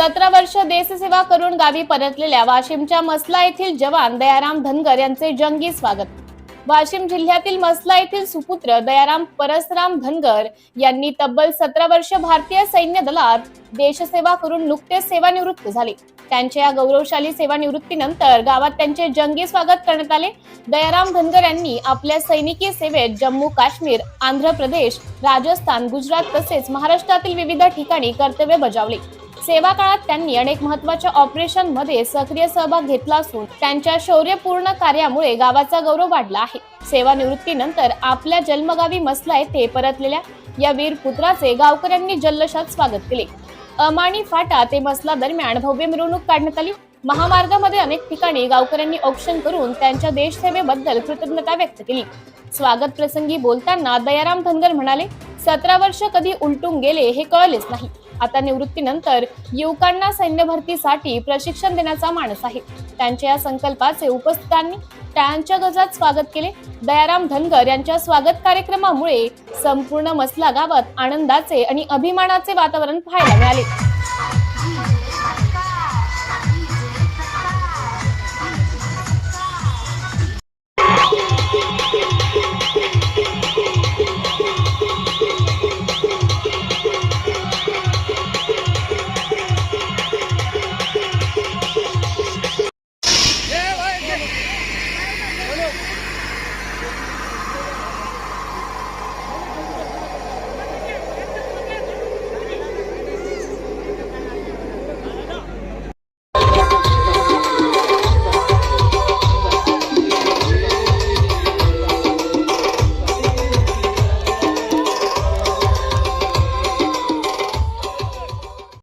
सतरा वर्ष देशसेवा करून गावी परतलेल्या वाशिमच्या मसला येथील जवान दयाराम धनगर यांचे जंगी स्वागत. वाशिम जिल्ह्यातील मसला येथील सुपुत्र दयाराम परसराम धनगर यांनी तब्बल सतरा वर्ष भारतीय सैन्य दलात देशसेवा करून नुकतेच सेवानिवृत्त झाले. त्यांच्या या गौरवशाली सेवानिवृत्तीनंतर गावात त्यांचे जंगी स्वागत करण्यात आले. दयाराम धनगर यांनी आपल्या सैनिकी सेवेत जम्मू काश्मीर आंध्र प्रदेश राजस्थान गुजरात तसेच महाराष्ट्रातील विविध ठिकाणी कर्तव्य बजावले. सेवा काळात त्यांनी अनेक महत्त्वाच्या ऑपरेशनमध्ये सक्रिय सहभाग घेतला असून त्यांच्या शौर्यपूर्ण कार्यामुळे गावाचा गौरव वाढला आहे. सेवानिवृत्तीनंतर आपल्या जन्मगावी मसला येथे परतलेल्या या वीर पुत्राचे गावकऱ्यांनी जल्लोषात स्वागत केले. अमाणी फाटा ते मसला दरम्यान भव्य मिरवणूक काढण्यात आली. महामार्गामध्ये अनेक ठिकाणी गावकऱ्यांनी औक्षण करून त्यांच्या देशसेवेबद्दल कृतज्ञता व्यक्त केली. स्वागत प्रसंगी बोलताना दयाराम धनगर म्हणाले सतरा वर्ष कधी उलटून गेले हे कळलेच नाही. आता निवृत्तीनंतर युवकांना सैन्य भरतीसाठी प्रशिक्षण देण्याचा मानस आहे. त्यांच्या या संकल्पाचे उपस्थितांनी टाळ्यांच्या गजात स्वागत केले. दयाराम धनगर यांच्या स्वागत कार्यक्रमामुळे संपूर्ण मसला गावात आनंदाचे आणि अभिमानाचे वातावरण पाहायला मिळाले.